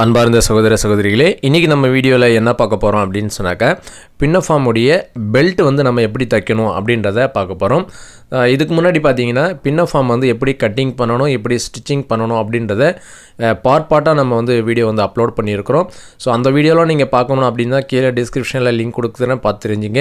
அன்பார்ந்த சகோதர சகோதரிகளே இன்றைக்கி நம்ம வீடியோவில் என்ன பார்க்க போகிறோம் அப்படின்னு சொன்னாக்கா பின்னஃபார்முடைய பெல்ட் வந்து நம்ம எப்படி தைக்கணும் அப்படின்றத பார்க்க போகிறோம் இதுக்கு முன்னாடி பார்த்தீங்கன்னா பின்னஃபார்ம் வந்து எப்படி கட்டிங் பண்ணணும் எப்படி ஸ்டிச்சிங் பண்ணணும் அப்படின்றத பார்ட் பார்ட்டாக நம்ம வந்து வீடியோ வந்து அப்லோட் பண்ணியிருக்கிறோம். ஸோ அந்த வீடியோலாம் நீங்கள் பார்க்கணும் அப்படின்னா கீழே டிஸ்கிரிப்ஷனில் லிங்க் கொடுக்குறேன் பார்த்து தெரிஞ்சுங்க.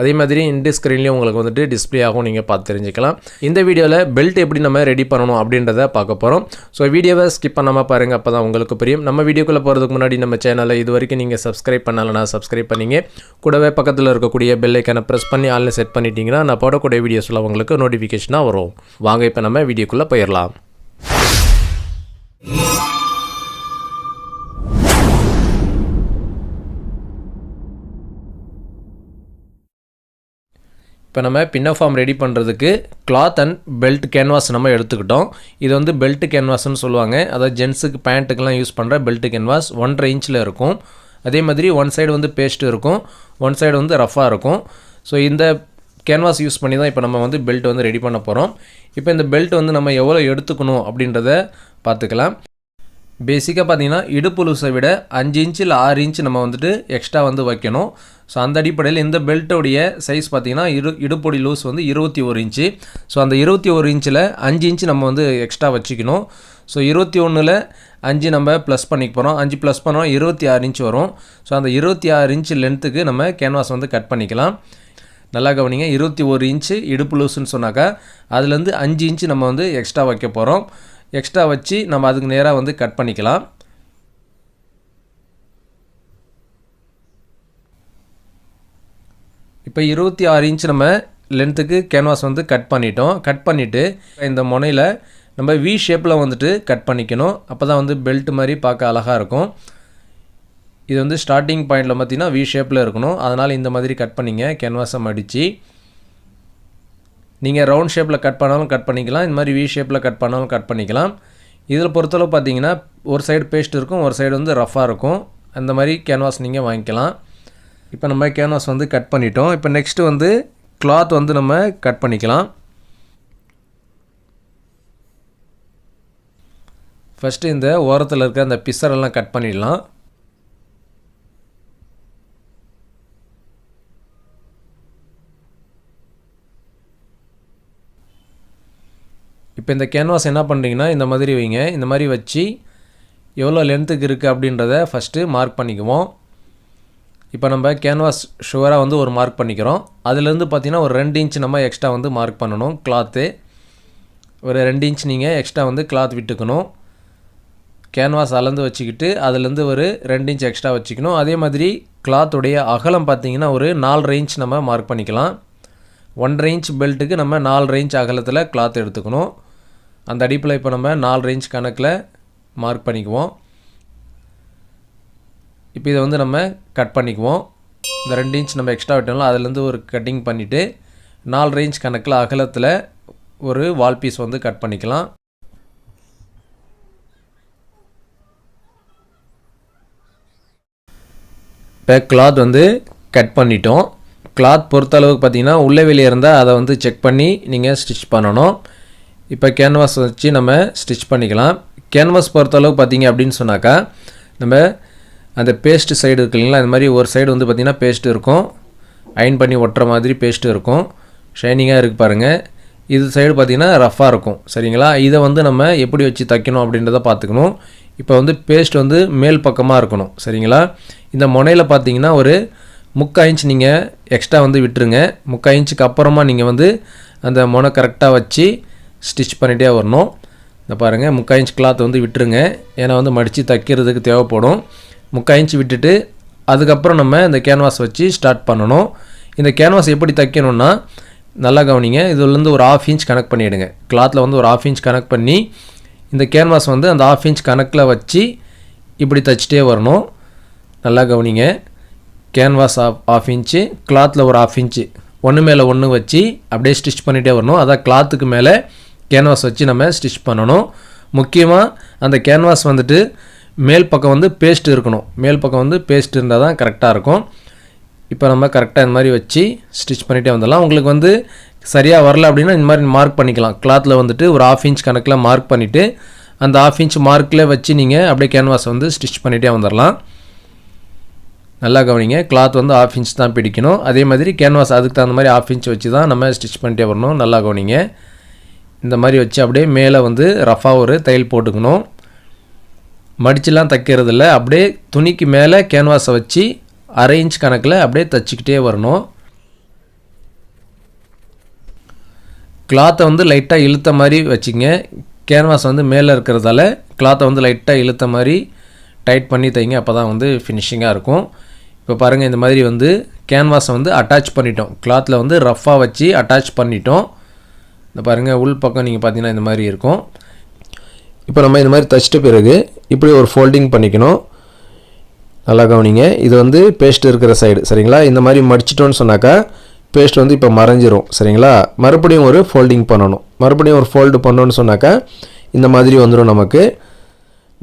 அதே மாதிரி இந்த ஸ்க்ரீன்லேயும் உங்களுக்கு வந்துட்டு டிஸ்ப்ளே ஆகும் நீங்கள் பார்த்து தெரிஞ்சுக்கலாம். இந்த வீடியோவில் பெல்ட் எப்படி நம்ம ரெடி பண்ணணும் அப்படின்றத பார்க்க போகிறோம் ஸோ வீடியோவை ஸ்கிப் பண்ணாமல் பாருங்கள் அப்போ தான் உங்களுக்கு புரியும். நம்ம வீடியோக்குள்ளே போகிறதுக்கு முன்னாடி நம்ம சேனலை இது வரைக்கும் நீங்கள் சப்ஸ்கிரைப் பண்ணலைன்னா சப்ஸ்கிரைப் பண்ணிங்க. கூடவே பக்கத்தில் இருக்கக்கூடிய பெல்லைக்கான ப்ரெஸ் பண்ணி ஆன்லைன் செட் பண்ணிட்டீங்கன்னா நான் போடக்கூடிய வீடியோஸில் உங்களுக்கு நோட்டிஃபிகேஷனாக வரும். வாங்க இப்போ நம்ம வீடியோக்குள்ளே போயிடலாம் இப்போ நம்ம பின்ன ஃபார்ம் ரெடி பண்ணுறதுக்கு கிளாத் அண்ட் பெல்ட் கேன்வாஸ் நம்ம எடுத்துக்கிட்டோம். இது வந்து பெல்ட் கேன்வாஸ்னு சொல்லுவாங்க. அதாவது ஜென்ஸுக்கு பேண்ட்டுக்கெல்லாம் யூஸ் பண்ணுற பெல்ட் கேன்வாஸ் ஒன்றரை இன்ச்சில் இருக்கும். அதே மாதிரி ஒன் சைடு வந்து பேஸ்ட் இருக்கும். ஒன் சைடு வந்து ரஃபாக இருக்கும். ஸோ இந்த கேன்வாஸ் யூஸ் பண்ணி தான் இப்போ நம்ம வந்து பெல்ட் வந்து ரெடி பண்ண போகிறோம் இப்போ இந்த பெல்ட் வந்து நம்ம எவ்வளோ எடுத்துக்கணும் அப்படின்றத பார்த்துக்கலாம். பேசிக்காக பார்த்தீங்கன்னா இடுப்பு லூஸை விட அஞ்சு இன்ச்சு இல்லை ஆறு இன்ச்சு நம்ம வந்துட்டு எக்ஸ்ட்ரா வந்து வைக்கணும். ஸோ அந்த அடிப்படையில் இந்த பெல்ட்டோடைய சைஸ் பார்த்தீங்கன்னா இரு இடுப்பொடி லூஸ் வந்து இருபத்தி ஒரு இன்ச்சு ஸோ அந்த இருபத்தி ஒரு இன்ச்சில் அஞ்சு இன்ச்சு நம்ம வந்து எக்ஸ்ட்ரா வச்சுக்கணும். ஸோ இருபத்தி ஒன்றில் அஞ்சு நம்ம ப்ளஸ் பண்ணிக்க போகிறோம் அஞ்சு ப்ளஸ் பண்ணோம் இருபத்தி ஆறு இன்ச் வரும். ஸோ அந்த இருபத்தி ஆறு இன்ச்சு லென்த்துக்கு நம்ம கேன்வாஸ் வந்து கட் பண்ணிக்கலாம். நல்லா கவனிங்க. இருபத்தி ஒரு இன்ச்சு இடுப்பு லூஸுன்னு சொன்னாக்கா அதுலேருந்து அஞ்சு இன்ச்சு நம்ம வந்து எக்ஸ்ட்ரா வைக்க போகிறோம் எக்ஸ்ட்ரா வச்சு நம்ம அதுக்கு நேராக வந்து கட் பண்ணிக்கலாம். இப்போ இருபத்தி ஆறு இன்ச் நம்ம லென்த்துக்கு கேன்வாஸ் வந்து கட் பண்ணிட்டோம். கட் பண்ணிவிட்டு இந்த முனையில் நம்ம வி ஷேப்பில் வந்துட்டு கட் பண்ணிக்கணும். அப்போ தான் வந்து பெல்ட் மாதிரி பார்க்க அழகாக இருக்கும். இது வந்து ஸ்டார்டிங் பாயிண்டில் பார்த்தீங்கன்னா வி ஷேப்பில் இருக்கணும். அதனால் இந்த மாதிரி கட் பண்ணிங்க. கேன்வாஸை மடித்து நீங்கள் ரவுண்ட் ஷேப்பில் கட் பண்ணாலும் கட் பண்ணிக்கலாம். இந்த மாதிரி வி ஷேப்பில் கட் பண்ணாலும் கட் பண்ணிக்கலாம். இதில் பொறுத்தளவு பார்த்தீங்கன்னா ஒரு சைடு பேஸ்ட் இருக்கும் ஒரு சைடு வந்து ரஃப்பாக இருக்கும். அந்த மாதிரி கேன்வாஸ் நீங்கள் வாங்கிக்கலாம். இப்போ நம்ம கேன்வாஸ் வந்து கட் பண்ணிட்டோம். இப்போ நெக்ஸ்ட்டு வந்து கிளாத் வந்து நம்ம கட் பண்ணிக்கலாம். ஃபஸ்ட்டு இந்த ஓரத்தில் இருக்க அந்த பிசரெல்லாம் கட் பண்ணிடலாம். இப்போ இந்த கேன்வாஸ் என்ன பண்ணுறீங்கன்னா இந்த மாதிரி வைங்க. இந்த மாதிரி வச்சு எவ்வளோ லென்த்துக்கு இருக்குது அப்படின்றத ஃபஸ்ட்டு மார்க் பண்ணிக்குவோம். இப்போ நம்ம கேன்வாஸ் ஷுவராக வந்து ஒரு மார்க் பண்ணிக்கிறோம். அதுலேருந்து பார்த்தீங்கன்னா ஒரு ரெண்டு இன்ச் நம்ம எக்ஸ்ட்ரா வந்து மார்க் பண்ணணும் கிளாத்து ஒரு ரெண்டு இன்ச் நீங்கள் எக்ஸ்ட்ரா வந்து கிளாத் விட்டுக்கணும். கேன்வாஸ் அளந்து வச்சுக்கிட்டு அதுலேருந்து ஒரு ரெண்டு இன்ச் எக்ஸ்ட்ரா வச்சுக்கணும். அதே மாதிரி கிளாத்துடைய அகலம் பார்த்தீங்கன்னா ஒரு நாலு இன்ச் நம்ம மார்க் பண்ணிக்கலாம். ஒன்றரை இன்ச் பெல்ட்டுக்கு நம்ம நாலு இன்ச் அகலத்தில் கிளாத் எடுத்துக்கணும். அந்த அடிப்பில் இப்போ நம்ம நாலு ரேஞ்ச் கணக்கில் மார்க் பண்ணிக்குவோம். இப்போ இதை வந்து நம்ம கட் பண்ணிக்குவோம். இந்த ரெண்டு இன்ச் நம்ம எக்ஸ்ட்ரா விட்டோம்ல அதுலேருந்து ஒரு கட்டிங் பண்ணிவிட்டு நாலு ரேஞ்ச் கணக்கில் அகலத்தில் ஒரு வால் பீஸ் வந்து கட் பண்ணிக்கலாம். இப்போ கிளாத் வந்து கட் பண்ணிட்டோம். கிளாத் பொறுத்தளவுக்கு பார்த்தீங்கன்னா உள்ளே வெளியே இருந்தால் அதை வந்து செக் பண்ணி நீங்கள் ஸ்டிச் பண்ணணும். இப்போ கேன்வாஸ் வச்சு நம்ம ஸ்டிச் பண்ணிக்கலாம். கேன்வாஸ் பொறுத்தளவு பார்த்தீங்க அப்படின்னு சொன்னாக்கா நம்ம அந்த பேஸ்ட் சைடு இருக்கு இல்லைங்களா இந்த மாதிரி ஒரு சைடு வந்து பார்த்திங்கன்னா பேஸ்ட் இருக்கும். அயன் பண்ணி ஒட்டுற மாதிரி பேஸ்ட் இருக்கும். ஷைனிங்காக இருக்குது பாருங்கள் இது சைடு பார்த்திங்கன்னா ரஃப்பாக இருக்கும். சரிங்களா? இதை வந்து நம்ம எப்படி வச்சு தைக்கணும் அப்படின்றத பார்த்துக்கணும். இப்போ வந்து பேஸ்ட் வந்து மேல் பக்கமாக இருக்கணும். சரிங்களா? இந்த முனையில் பார்த்தீங்கன்னா ஒரு முக்கால் இன்ச் நீங்கள் எக்ஸ்ட்ரா வந்து விட்டுருங்க. முக்கால் இன்ச்சுக்கு அப்புறமா நீங்கள் வந்து அந்த முனை கரெக்டாக வச்சு ஸ்டிச் பண்ணிகிட்டே வரணும். இந்த பாருங்கள் முக்கால் இன்ச் கிளாத் வந்து விட்டுருங்க. ஏன்னா வந்து மடித்து தைக்கிறதுக்கு தேவைப்படும். முக்கால் இன்ச் விட்டுட்டு அதுக்கப்புறம் நம்ம இந்த கேன்வாஸ் வச்சு ஸ்டார்ட் பண்ணணும். இந்த கேன்வாஸ் எப்படி தைக்கணும்னா நல்லா கவனிங்க இதுலேருந்து ஒரு ஆஃப் இன்ச் கனெக்ட் பண்ணிவிடுங்க கிளாத்தில் வந்து ஒரு ஆஃப் இன்ச் கனெக்ட் பண்ணி இந்த கேன்வாஸ் வந்து அந்த ஆஃப் இன்ச் கணக்கில் வச்சு இப்படி தைச்சிட்டே வரணும். நல்லா கவனிங்க கேன்வாஸ் ஆஃப் ஆஃப் இன்ச்சு கிளாத்தில் ஒரு ஆஃப் இன்ச்சு ஒன்று மேலே ஒன்று வச்சு அப்படியே ஸ்டிச் பண்ணிகிட்டே வரணும். அதான் கிளாத்துக்கு மேலே கேன்வாஸ் வச்சு நம்ம ஸ்டிச் பண்ணணும். முக்கியமாக அந்த கேன்வாஸ் வந்துட்டு மேல் பக்கம் வந்து பேஸ்ட் இருக்கணும். மேல் பக்கம் வந்து பேஸ்ட் இருந்தால் தான் கரெக்டாக இருக்கும். இப்போ நம்ம கரெக்டாக இந்த மாதிரி வச்சு ஸ்டிச் பண்ணிகிட்டே வந்துடலாம். உங்களுக்கு வந்து சரியாக வரல அப்படின்னா இந்த மாதிரி மார்க் பண்ணிக்கலாம். கிளாத்தில் வந்துட்டு ஒரு ஆஃப் இன்ச் கணக்கில் மார்க் பண்ணிவிட்டு அந்த ஆஃப் இன்ச் மார்க்கில் வச்சு நீங்கள் அப்படியே கேன்வாஸை வந்து ஸ்டிச் பண்ணிகிட்டே வந்துடலாம். நல்லா கவனிங்க. கிளாத் வந்து ஆஃப் இன்ச் தான் பிடிக்கணும். அதே மாதிரி கேன்வாஸ் அதுக்கு தகுந்த மாதிரி ஆஃப் இன்ச் வச்சு தான் நம்ம ஸ்டிச் பண்ணிட்டே வரணும். நல்லா கவனிங்க. இந்த மாதிரி வச்சு அப்படியே மேலே வந்து ரஃபாக ஒரு தையல் போட்டுக்கணும். மடிச்சுலாம் தைக்கிறதில்ல. அப்படியே துணிக்கு மேலே கேன்வாஸை வச்சு அரை இன்ச் கணக்கில் அப்படியே தைச்சிக்கிட்டே வரணும். கிளாத்தை வந்து லைட்டாக இழுத்த மாதிரி வச்சுங்க. கேன்வாஸ் வந்து மேலே இருக்கிறதால கிளாத்தை வந்து லைட்டாக இழுத்த மாதிரி டைட் பண்ணி தைங்க. அப்போ தான் வந்து ஃபினிஷிங்காக இருக்கும். இப்போ பாருங்கள் இந்த மாதிரி வந்து கேன்வாஸை வந்து அட்டாச் பண்ணிட்டோம். கிளாத்தில் வந்து ரஃப்பாக வச்சு அட்டாச் பண்ணிட்டோம். இந்த பாருங்கள் உள் பக்கம் நீங்கள் பார்த்தீங்கன்னா இந்த மாதிரி இருக்கும். இப்போ நம்ம இந்த மாதிரி தைச்சிட்ட பிறகு இப்படி ஒரு ஃபோல்டிங் பண்ணிக்கணும். நல்லா கவனிங்க இது வந்து பேஸ்ட் இருக்கிற சைடு சரிங்களா? இந்த மாதிரி மடிச்சிட்டோன்னு சொன்னாக்கா பேஸ்ட் வந்து இப்போ மறைஞ்சிரும் சரிங்களா? மறுபடியும் ஒரு ஃபோல்டிங் பண்ணணும். மறுபடியும் ஒரு ஃபோல்டு பண்ணோன்னு சொன்னாக்கா இந்த மாதிரி வந்துடும் நமக்கு.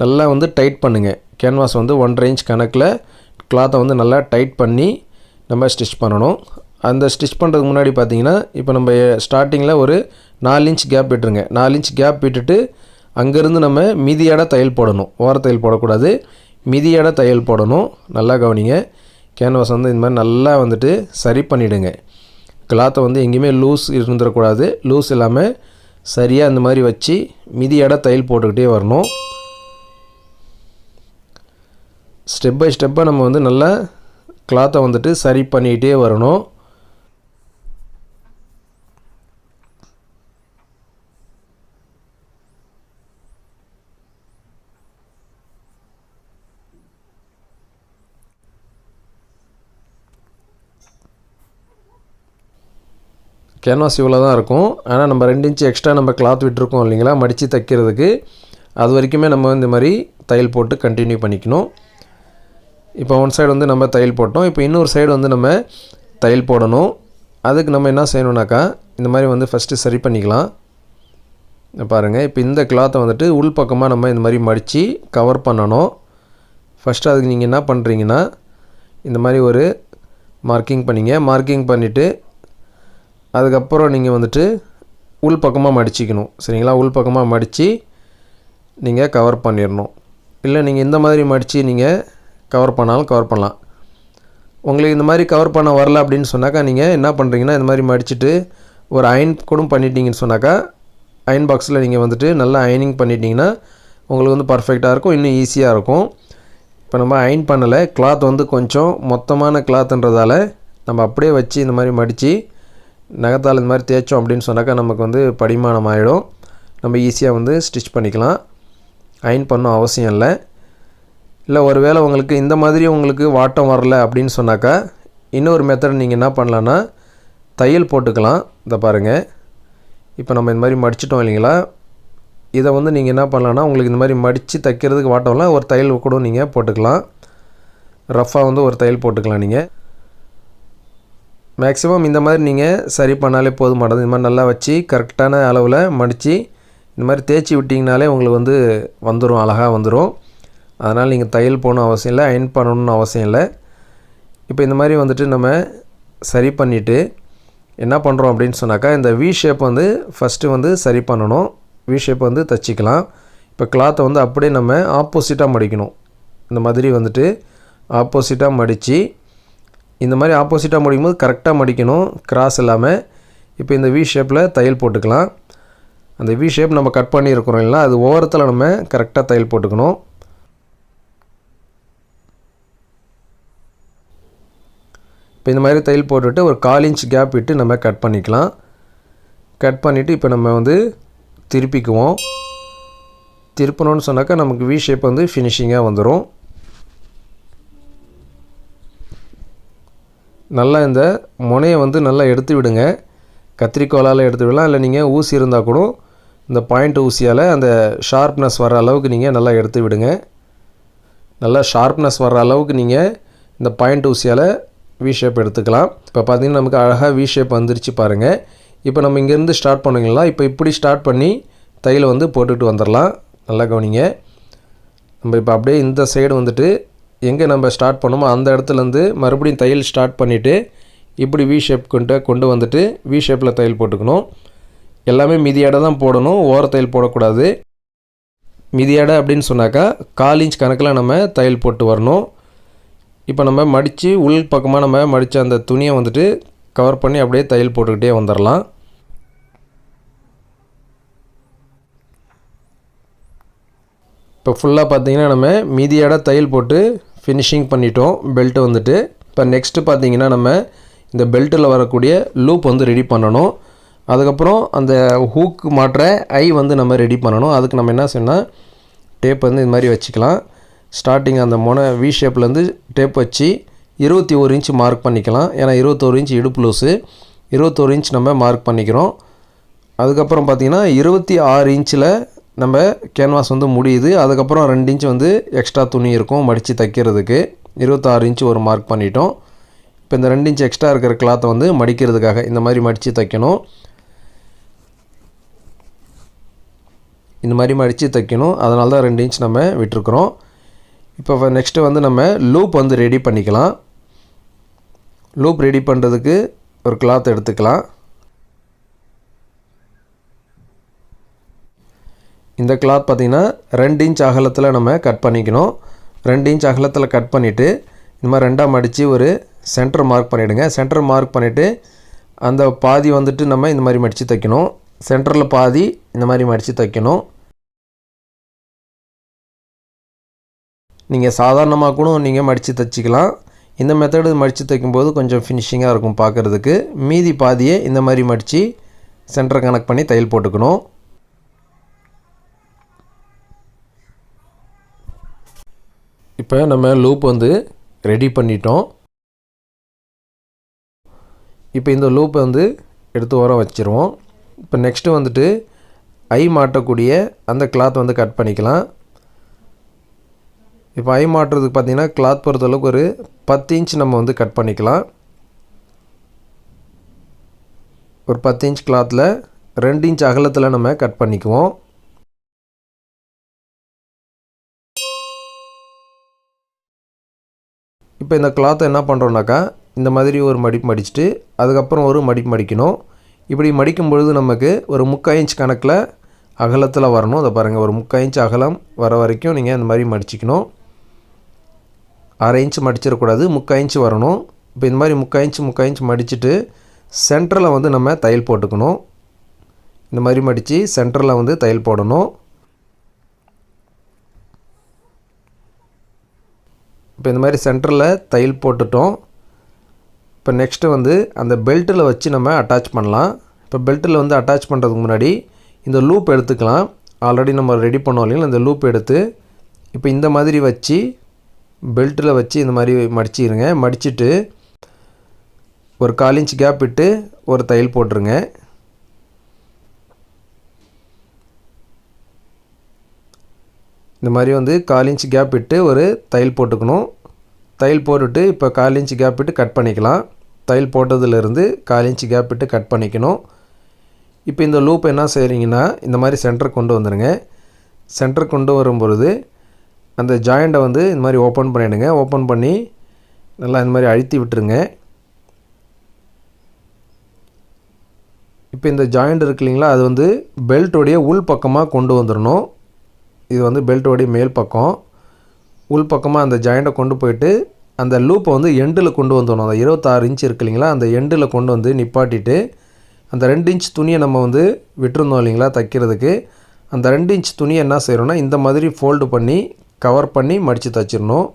நல்லா வந்து டைட் பண்ணுங்கள் கேன்வாஸ் வந்து ஒன்றரை இன்ச் கணக்கில் கிளாத்தை வந்து நல்லா டைட் பண்ணி நம்ம ஸ்டிச் பண்ணணும். அந்த ஸ்டிச் பண்ணுறதுக்கு முன்னாடி பார்த்தீங்கன்னா இப்போ நம்ம ஸ்டார்டிங்கில் ஒரு நாலு இன்ச் கேப் விட்டுருங்க. நாலு இன்ச் கேப் விட்டுட்டு அங்கேருந்து நம்ம மிதியாட தையல் போடணும். ஓர தையல் போடக்கூடாது. மிதியாட தையல் போடணும். நல்லா கவனிங்க. கேன்வாஸ் வந்து இந்த மாதிரி நல்லா வந்துட்டு சரி பண்ணிவிடுங்க கிளாத்தை வந்து எங்கேயுமே லூஸ் இருந்துடக்கூடாது. லூஸ் இல்லாமல் சரியாக இந்த மாதிரி வச்சு மிதியாட தையல் போட்டுக்கிட்டே வரணும். ஸ்டெப் பை ஸ்டெப்பாக நம்ம வந்து நல்லா கிளாத்தை வந்துட்டு சரி பண்ணிக்கிட்டே வரணும். கேன்வாஸ் இவ்வளோ தான் இருக்கும். ஆனால் நம்ம ரெண்டு இன்ச்சு எக்ஸ்ட்ரா நம்ம கிளாத் விட்டுருக்கோம் இல்லைங்களா? மடித்து தைக்கிறதுக்கு. அது வரைக்குமே நம்ம இந்த மாதிரி தையல் போட்டு கண்டினியூ பண்ணிக்கணும். இப்போ ஒன் சைடு வந்து நம்ம தையல் போட்டோம். இப்போ இன்னொரு சைடு வந்து நம்ம தையல் போடணும். அதுக்கு நம்ம என்ன செய்யணுன்னாக்கா இந்த மாதிரி வந்து ஃபஸ்ட்டு சரி பண்ணிக்கலாம். பாருங்கள் இப்போ இந்த கிளாத்தை வந்துட்டு உள் பக்கமாக நம்ம இந்த மாதிரி மடித்து கவர் பண்ணணும். ஃபஸ்ட்டு அதுக்கு நீங்கள் என்ன பண்ணுறீங்கன்னா இந்த மாதிரி ஒரு மார்க்கிங் பண்ணிங்க. மார்க்கிங் பண்ணிவிட்டு அதுக்கப்புறம் நீங்கள் வந்துட்டு உள் பக்கமாக மடிச்சிக்கணும். சரிங்களா? உள் பக்கமாக மடித்து நீங்கள் கவர் பண்ணிடணும் இல்லை நீங்கள் இந்த மாதிரி மடித்து நீங்கள் கவர் பண்ணாலும் கவர் பண்ணலாம். உங்களுக்கு இந்த மாதிரி கவர் பண்ண வரல அப்படின்னு சொன்னாக்கா நீங்கள் என்ன பண்ணுறீங்கன்னா இந்த மாதிரி மடிச்சுட்டு ஒரு அயன் கூட பண்ணிட்டீங்கன்னு சொன்னாக்கா அயன் பாக்ஸில் நீங்கள் வந்துட்டு நல்லா அயனிங் பண்ணிட்டீங்கன்னா உங்களுக்கு வந்து பர்ஃபெக்டாக இருக்கும். இன்னும் ஈஸியாக இருக்கும். இப்போ நம்ம அயன் பண்ணலை. கிளாத் வந்து கொஞ்சம் மொத்தமான கிளாத்ன்றதால நம்ம அப்படியே வச்சு இந்த மாதிரி மடித்து நகத்தால் இந்த மாதிரி தேய்ச்சோம் அப்படின்னு சொன்னாக்கா நமக்கு வந்து படிமானம் ஆகிடும் நம்ம ஈஸியாக வந்து ஸ்டிச் பண்ணிக்கலாம். அயன் பண்ணும் அவசியம் இல்லை. இல்லை ஒரு வேளை உங்களுக்கு இந்த மாதிரி உங்களுக்கு வாட்டம் வரல அப்படின்னு சொன்னாக்கா இன்னொரு மெத்தட் நீங்கள் என்ன பண்ணலான்னா தையல் போட்டுக்கலாம். இதை பாருங்கள் இப்போ நம்ம இந்த மாதிரி மடிச்சிட்டோம் இல்லைங்களா? இதை வந்து நீங்கள் என்ன பண்ணலான்னா உங்களுக்கு இந்த மாதிரி மடித்து தைக்கிறதுக்கு வாட்டம்லாம் ஒரு தையல் கூட நீங்கள் போட்டுக்கலாம். ரஃப்பாக வந்து ஒரு தையல் போட்டுக்கலாம் நீங்கள் மேக்ஸிமம் இந்த மாதிரி நீங்கள் சரி பண்ணாலே போதுமானது இந்த மாதிரி நல்லா வச்சு கரெக்டான அளவில் மடித்து இந்த மாதிரி தேய்ச்சி விட்டிங்கனாலே உங்களுக்கு வந்து வந்துடும் அழகாக வந்துடும் அதனால் நீங்கள் தையல் போகணும் அவசியம் இல்லை அயன் பண்ணணும்னு அவசியம் இல்லை. இப்போ இந்த மாதிரி வந்துட்டு நம்ம சரி பண்ணிவிட்டு என்ன பண்ணுறோம் அப்படின்னு சொன்னாக்கா இந்த வி ஷேப் வந்து ஃபஸ்ட்டு வந்து சரி பண்ணணும். வி ஷேப் வந்து தைச்சிக்கலாம். இப்போ கிளாத்தை வந்து அப்படியே நம்ம ஆப்போசிட்டாக மடிக்கணும். இந்த மாதிரி வந்துட்டு ஆப்போசிட்டாக மடித்து இந்த மாதிரி ஆப்போசிட்டாக மடிக்கும் போது கரெக்டாக மடிக்கணும். கிராஸ் இல்லாமல் இப்போ இந்த வி ஷேப்பில் தையல் போட்டுக்கலாம். அந்த வி ஷேப் நம்ம கட் பண்ணியிருக்கிறோம் இல்லை அது ஓரத்தில் நம்ம கரெக்டாக தையல் போட்டுக்கணும். இப்போ இந்த மாதிரி தையல் போட்டுவிட்டு ஒரு கால் இன்ச் கேப் விட்டு நம்ம கட் பண்ணிக்கலாம். கட் பண்ணிவிட்டு இப்போ நம்ம வந்து திருப்பிக்குவோம். திருப்பணும்னு சொன்னாக்கா நமக்கு வி ஷேப் வந்து ஃபினிஷிங்காக வந்துடும் நல்லா இந்த முனையை வந்து நல்லா எடுத்து விடுங்க. கத்திரிக்கோலால் எடுத்து விடலாம். இல்லை நீங்கள் ஊசி இருந்தால் கூட இந்த பாயிண்ட் ஊசியால் அந்த ஷார்ப்னஸ் வர அளவுக்கு நீங்கள் நல்லா எடுத்து விடுங்க. நல்லா ஷார்ப்னஸ் வர அளவுக்கு நீங்கள் இந்த பாயிண்ட் ஊசியால் வி ஷேப் எடுத்துக்கலாம். இப்போ பார்த்தீங்கன்னா நமக்கு அழகாக வி ஷேப் வந்துருச்சு பாருங்கள் இப்போ நம்ம இங்கேருந்து ஸ்டார்ட் பண்ணுங்களா? இப்போ இப்படி ஸ்டார்ட் பண்ணி தையில் வந்து போட்டுக்கிட்டு வந்துடலாம் நல்லா கவனிங்க. நம்ம இப்போ அப்படியே இந்த சைடு வந்துட்டு எங்கே நம்ம ஸ்டார்ட் பண்ணோமோ அந்த இடத்துலேருந்து மறுபடியும் தையல் ஸ்டார்ட் பண்ணிவிட்டு இப்படி வி ஷேப் கொண்டு கொண்டு வந்துட்டு வி ஷேப்பில் தையல் போட்டுக்கணும். எல்லாமே மிதியாட தான் போடணும். ஓர தையல் போடக்கூடாது. மிதியடை அப்படின்னு சொன்னாக்கா கால் இன்ச் கணக்கில் நம்ம தையல் போட்டு வரணும். இப்போ நம்ம மடித்து உள் பக்கமாக நம்ம மடித்த அந்த துணியை வந்துட்டு கவர் பண்ணி அப்படியே தையல் போட்டுக்கிட்டே வந்துடலாம் இப்போ ஃபுல்லாக பார்த்தீங்கன்னா நம்ம மீதியோட தையல் போட்டு ஃபினிஷிங் பண்ணிட்டோம். பெல்ட்டு வந்துட்டு இப்போ நெக்ஸ்ட்டு பார்த்தீங்கன்னா நம்ம இந்த பெல்ட்டில் வரக்கூடிய லூப் வந்து ரெடி பண்ணணும். அதுக்கப்புறம் அந்த ஹூக் மாட்டுற ஐ வந்து நம்ம ரெடி பண்ணணும். அதுக்கு நம்ம என்ன செய்யணும் டேப் வந்து இது மாதிரி வச்சுக்கலாம். ஸ்டார்டிங் அந்த முனை வி ஷேப்லேருந்து டேப் வச்சு இருபத்தி ஒரு இன்ச் மார்க் பண்ணிக்கலாம். ஏன்னா இருபத்தோரு இன்ச் இடுப்பு லூஸு இருபத்தோரு இன்ச் நம்ம மார்க் பண்ணிக்கிறோம். அதுக்கப்புறம் பார்த்திங்கன்னா இருபத்தி ஆறு இன்ச்சில் நம்ம கேன்வாஸ் வந்து முடியுது. அதுக்கப்புறம் ரெண்டு இன்ச் வந்து எக்ஸ்ட்ரா துணி இருக்கும் மடித்து தைக்கிறதுக்கு. இருபத்தாறு இன்ச் ஒரு மார்க் பண்ணிட்டோம். இப்போ இந்த ரெண்டு இன்ச் எக்ஸ்ட்ரா இருக்கிற கிளாத்தை வந்து மடிக்கிறதுக்காக இந்த மாதிரி மடித்து தைக்கணும். இந்த மாதிரி மடித்து தைக்கணும். அதனால தான் ரெண்டு இன்ச் நம்ம விட்டுருக்குறோம். இப்போ நெக்ஸ்ட்டு வந்து நம்ம லூப் வந்து ரெடி பண்ணிக்கலாம். லூப் ரெடி பண்ணுறதுக்கு ஒரு கிளாத் எடுத்துக்கலாம். இந்த கிளாத் பார்த்திங்கன்னா ரெண்டு இன்ச் அகலத்தில் நம்ம கட் பண்ணிக்கணும். ரெண்டு இன்ச் அகலத்தில் கட் பண்ணிவிட்டு இந்த மாதிரி ரெண்டாக மடித்து ஒரு சென்டர் மார்க் பண்ணிவிடுங்க சென்டர் மார்க் பண்ணிவிட்டு அந்த பாதி வந்துட்டு நம்ம இந்த மாதிரி மடித்து தைக்கணும். சென்டரில் பாதி இந்த மாதிரி மடித்து தைக்கணும். நீங்கள் சாதாரணமாக கூட நீங்கள் மடித்து தைச்சிக்கலாம். இந்த மெத்தடு மடித்து தைக்கும்போது கொஞ்சம் ஃபினிஷிங்காக இருக்கும் பார்க்குறதுக்கு மீதி பாதியை இந்த மாதிரி மடித்து சென்டர் கனெக்ட் பண்ணி தையல் போட்டுக்கணும். இப்போ நம்ம லூப் வந்து ரெடி பண்ணிட்டோம். இப்போ இந்த லூப்பை வந்து எடுத்து ஓரம் வச்சுருவோம். இப்போ நெக்ஸ்ட்டு வந்துட்டு ஐ மாட்டக்கூடிய அந்த கிளாத் வந்து கட் பண்ணிக்கலாம். இப்போ ஐ மாட்டுறதுக்கு பார்த்தீங்கன்னா கிளாத் பொறுத்தளவுக்கு ஒரு பத்து இன்ச் நம்ம வந்து கட் பண்ணிக்கலாம். ஒரு பத்து இன்ச் கிளாத்தில் ரெண்டு இன்ச் அகலத்தில் நம்ம கட் பண்ணிக்குவோம். இப்போ இந்த கிளாத்தை என்ன பண்ணுறோன்னாக்கா இந்த மாதிரி ஒரு மடிப்பு மடிச்சுட்டு அதுக்கப்புறம் ஒரு மடிப்பு மடிக்கணும். இப்படி மடிக்கும் பொழுது நமக்கு ஒரு முக்கால் இன்ச் கணக்கில் அகலத்தில் வரணும். அதை பாருங்கள் ஒரு முக்கால் இன்ச் அகலம் வர வரைக்கும் நீங்கள் இந்த மாதிரி மடிச்சிக்கணும். அரை இன்ச் மடிச்சிடக்கூடாது முக்கால் இன்ச் வரணும். இப்போ இந்த மாதிரி முக்கால் இன்ச் முக்கால் இன்ச் மடிச்சுட்டு சென்டரில் வந்து நம்ம தையல் போட்டுக்கணும். இந்த மாதிரி மடித்து சென்டரில் வந்து தையல் போடணும். இப்போ இந்த மாதிரி சென்டரில் தையல் போட்டுட்டோம். இப்போ நெக்ஸ்ட்டு வந்து அந்த பெல்ட்டில் வச்சு நம்ம அட்டாச் பண்ணலாம். இப்போ பெல்ட்டில் வந்து அட்டாச் பண்ணுறதுக்கு முன்னாடி இந்த லூப் எடுத்துக்கலாம். ஆல்ரெடி நம்ம ரெடி பண்ணோம் இல்லைங்களா? இந்த லூப் எடுத்து இப்போ இந்த மாதிரி வச்சு பெல்ட்டில் வச்சு இந்த மாதிரி மடிச்சிடுங்க மடிச்சுட்டு ஒரு கால் இன்ச் கேப் விட்டு ஒரு தையல் போட்டுருங்க. இந்த மாதிரி வந்து கால் இன்ச் கேப் விட்டு ஒரு தையல் போட்டுக்கணும். தையல் போட்டுட்டு இப்போ கால் இன்ச் கேப் விட்டு கட் பண்ணிக்கலாம். தையல் போட்டதுலேருந்து கால் இன்ச் கேப் விட்டு கட் பண்ணிக்கணும். இப்போ இந்த லூப் என்ன செய்கிறீங்கன்னா இந்த மாதிரி சென்டர் கொண்டு வந்துடுங்க சென்டர் கொண்டு வரும்பொழுது அந்த ஜாயிண்ட்டை வந்து இந்த மாதிரி ஓப்பன் பண்ணிவிடுங்க ஓப்பன் பண்ணி நல்லா இந்த மாதிரி அழுத்தி விட்டுருங்க. இப்போ இந்த ஜாயிண்ட் இருக்கு இல்லைங்களா அது வந்து பெல்ட்டோடைய உள் பக்கமாக கொண்டு வந்துடணும் இது வந்து பெல்ட்டோடைய மேல் பக்கம். உள் பக்கமாக அந்த ஜாயிண்ட்டை கொண்டு போயிட்டு அந்த லூப்பை வந்து எண்டில் கொண்டு வந்துடணும் அந்த இருபத்தாறு இன்ச் இருக்கு இல்லைங்களா? அந்த எண்டில் கொண்டு வந்து நிப்பாட்டிட்டு அந்த ரெண்டு இன்ச் துணியை நம்ம வந்து விட்டுருந்தோம் இல்லைங்களா தைக்கிறதுக்கு. அந்த ரெண்டு இன்ச் துணியை என்ன செய்கிறோன்னா இந்த மாதிரி ஃபோல்டு பண்ணி கவர் பண்ணி மடித்து தைச்சிடணும்.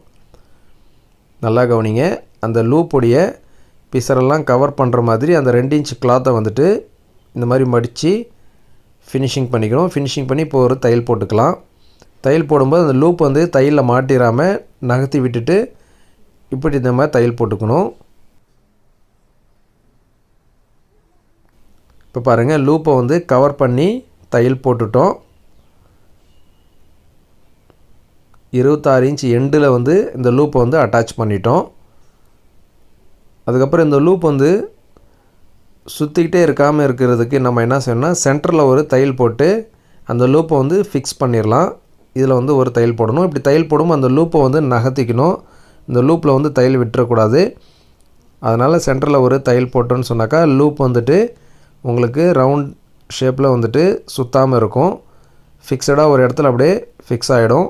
நல்லா கவனிங்க. அந்த லூப்புடைய பிசரெல்லாம் கவர் பண்ணுற மாதிரி அந்த ரெண்டு இன்ச் கிளாத்தை வந்துட்டு இந்த மாதிரி மடித்து ஃபினிஷிங் பண்ணிக்கணும் ஃபினிஷிங் பண்ணி இப்போ ஒரு தையல் போட்டுக்கலாம். தையல் போடும்போது அந்த லூப் வந்து தையலில் மாட்டிடாமல் நகர்த்தி விட்டுட்டு இப்படி இந்த மாதிரி தையல் போட்டுக்கணும். இப்போ பாருங்கள் லூப்பை வந்து கவர் பண்ணி தையல் போட்டுட்டோம். இருபத்தாறு இன்ச் எண்டில் வந்து இந்த லூப்பை வந்து அட்டாச் பண்ணிட்டோம். அதுக்கப்புறம் இந்த லூப் வந்து சுற்றிக்கிட்டே இருக்காமல் இருக்கிறதுக்கு நம்ம என்ன செய்யணும்னா சென்டரில் ஒரு தையல் போட்டு அந்த லூப்பை வந்து ஃபிக்ஸ் பண்ணிடலாம் இதில் வந்து ஒரு தையல் போடணும். இப்படி தையல் போடும்போது அந்த லூப்பை வந்து நகர்த்திக்கணும். இந்த லூப்பில் வந்து தையல் விட்டுறக்கூடாது. அதனால் சென்டரில் ஒரு தையல் போட்டோன்னு சொன்னாக்கா லூப் வந்துட்டு உங்களுக்கு ரவுண்ட் ஷேப்பில் வந்துட்டு சுற்றாமல் இருக்கும். ஃபிக்ஸடாக ஒரு இடத்துல அப்படியே ஃபிக்ஸ் ஆகிடும்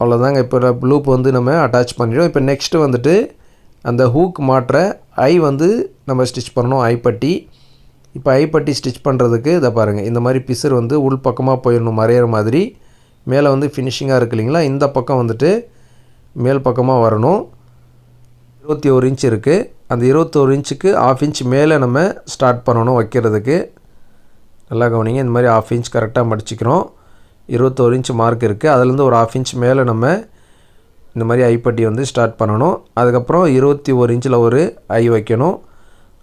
அவ்வளோதாங்க இப்போ லூப் வந்து நம்ம அட்டாச் பண்ணிடும் இப்போ நெக்ஸ்ட்டு வந்துட்டு அந்த ஹூக் மாற்ற ஐ வந்து நம்ம ஸ்டிச் பண்ணணும். ஐப்பட்டி இப்போ ஐப்பட்டி ஸ்டிச் பண்ணுறதுக்கு இதை பாருங்கள். இந்த மாதிரி பிசர் வந்து உள் பக்கமாக போயிடணும் மறையிற மாதிரி. மேலே வந்து ஃபினிஷிங்காக இருக்கு இல்லைங்களா? இந்த பக்கம் வந்துட்டு மேல் பக்கமாக வரணும். இருபத்தி ஒரு இன்ச் இருக்குது அந்த இருபத்தோரு இன்ச்சுக்கு ஆஃப் இன்ச் மேலே நம்ம ஸ்டார்ட் பண்ணணும் வைக்கிறதுக்கு. நல்லா கவனிங்க இந்த மாதிரி ஆஃப் இன்ச் கரெக்டாக மடிச்சிக்கிறோம். இருபத்தோரு இன்ச் மார்க் இருக்குது அதுலேருந்து ஒரு ஆஃப் இன்ச் மேலே நம்ம இந்த மாதிரி ஐப்பட்டி வந்து ஸ்டார்ட் பண்ணணும். அதுக்கப்புறம் இருபத்தி ஒரு இன்ச்சில் ஒரு ஐ வைக்கணும்.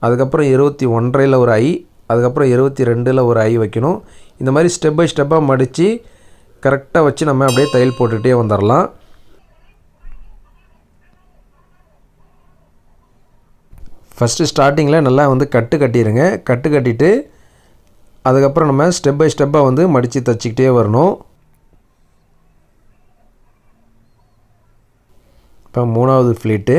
அதுக்கப்புறம் இருபத்தி ஒன்றையில் ஒரு ஐ அதுக்கப்புறம் இருபத்தி ரெண்டில் ஒரு ஐ வைக்கணும். இந்த மாதிரி ஸ்டெப் பை ஸ்டெப்பாக மடித்து கரெக்டாக வச்சு நம்ம அப்படியே தையல் போட்டுகிட்டே வந்துடலாம் ஃபஸ்ட்டு ஸ்டார்டிங்கில் நல்லா வந்து கட்டு கட்டிடுங்க கட்டு கட்டிட்டு அதுக்கப்புறம் நம்ம ஸ்டெப் பை ஸ்டெப்பாக வந்து மடித்து தைச்சிக்கிட்டே வரணும். இப்போ மூணாவது ஃப்ளீட்டு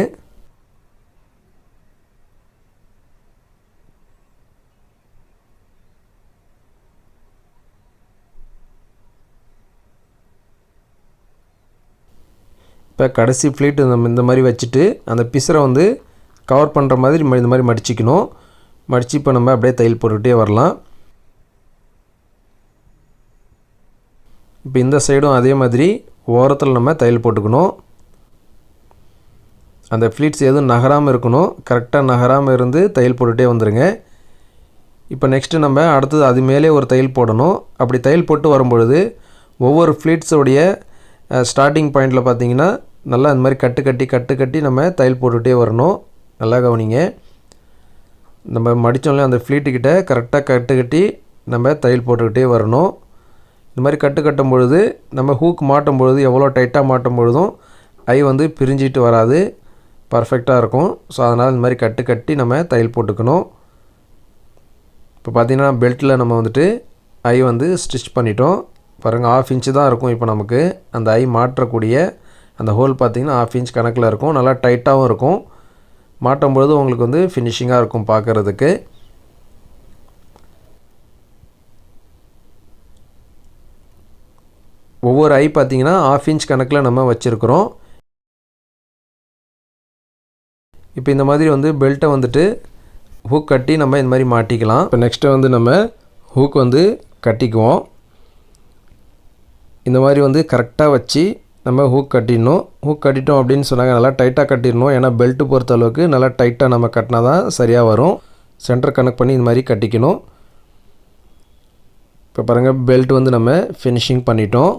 இப்போ கடைசி ஃப்ளீட்டு நம்ம இந்த மாதிரி வச்சுட்டு அந்த பிசரை வந்து கவர் பண்ணுற மாதிரி ம- இந்த மாதிரி மடிச்சிக்கணும். மடித்து இப்போ நம்ம அப்படியே தையல் போட்டுக்கிட்டே வரலாம். இப்போ இந்த சைடும் அதே மாதிரி ஓரத்தில் நம்ம தையல் போட்டுக்கணும். அந்த ஃப்ளீட்ஸ் எதுவும் நகராமல் இருக்கணும். கரெக்டாக நகராமல் இருந்து தையல் போட்டுகிட்டே வந்துடுங்க இப்போ நெக்ஸ்ட்டு நம்ம அடுத்தது அது மேலே ஒரு தையல் போடணும். அப்படி தையல் போட்டு வரும்பொழுது ஒவ்வொரு ஃப்ளீட்ஸோடைய ஸ்டார்டிங் பாயிண்டில் பார்த்தீங்கன்னா நல்லா இந்த மாதிரி கட்டு கட்டி கட்டு கட்டி நம்ம தையல் போட்டுகிட்டே வரணும். நல்லா கவனிங்க. நம்ம மடித்தோம்ல அந்த ஃப்ளீட்டுக்கிட்ட கரெக்டாக கட்டு கட்டி நம்ம தையல் போட்டுக்கிட்டே வரணும். இந்த மாதிரி கட்டு கட்டும் பொழுது நம்ம ஹூக் மாட்டும் பொழுது எவ்வளோ டைட்டாக மாட்டும் பொழுதும் ஐ வந்து பிரிஞ்சிட்டு வராது. பர்ஃபெக்டாக இருக்கும். ஸோ அதனால் இந்த மாதிரி கட்டு கட்டி நம்ம தையல் போட்டுக்கணும். இப்போ பார்த்தீங்கன்னா பெல்ட்டில் நம்ம வந்துட்டு ஐ வந்து ஸ்டிச் பண்ணிட்டோம். பாருங்கள் ஆஃப் இன்ச்சு தான் இருக்கும் இப்போ நமக்கு. அந்த ஐ மாற்றக்கூடிய அந்த ஹோல் பார்த்தீங்கன்னா ஆஃப் இன்ச் கணக்கில் இருக்கும். நல்லா டைட்டாகவும் இருக்கும். மாட்டும் பொழுது உங்களுக்கு வந்து ஃபினிஷிங்காக இருக்கும் பார்க்குறதுக்கு. ஒவ்வொரு ஐ பார்த்தீங்கன்னா ஆஃப் இன்ச் கணக்கில் நம்ம வச்சுருக்குறோம். இப்போ இந்த மாதிரி வந்து பெல்ட்டை வந்துட்டு ஹூக் கட்டி நம்ம இந்த மாதிரி மாட்டிக்கலாம். இப்போ நெக்ஸ்ட்டு வந்து நம்ம ஹூக் வந்து கட்டிக்குவோம். இந்த மாதிரி வந்து கரெக்டாக வச்சு நம்ம ஹூக் கட்டிடணும். ஹூக் கட்டிட்டோம் அப்படின்னு சொன்னாங்க நல்லா டைட்டாக கட்டிடணும். ஏன்னா பெல்ட்டு பொறுத்த அளவுக்கு நல்லா டைட்டாக நம்ம கட்டினா தான் சரியாக வரும். சென்டர் கனெக்ட் பண்ணி இந்த மாதிரி கட்டிக்கணும். இப்போ பாருங்கள் பெல்ட் வந்து நம்ம ஃபினிஷிங் பண்ணிட்டோம்.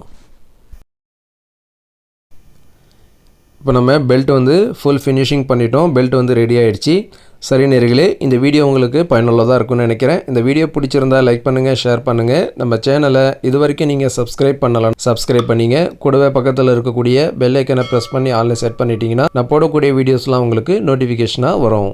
இப்போ நம்ம பெல்ட் வந்து ஃபுல் ஃபினிஷிங் பண்ணிட்டோம். பெல்ட் வந்து ரெடி ஆயிடுச்சு. சரி நேர்களே இந்த வீடியோ உங்களுக்கு பயனுள்ளதாக இருக்கும்னு நினைக்கிறேன். இந்த வீடியோ பிடிச்சிருந்தா லைக் பண்ணுங்கள் ஷேர் பண்ணுங்கள் நம்ம சேனலை இது வரைக்கும் நீங்கள் சப்ஸ்கிரைப் பண்ணலாம் சப்ஸ்கிரைப் பண்ணிங்க. கூடவே பக்கத்தில் இருக்கக்கூடிய பெல் ஐக்கனை ப்ரெஸ் பண்ணி ஆன்லைன் செட் பண்ணிட்டீங்கன்னா நான் போடக்கூடிய வீடியோஸ்லாம் உங்களுக்கு நோட்டிஃபிகேஷனாக வரும்.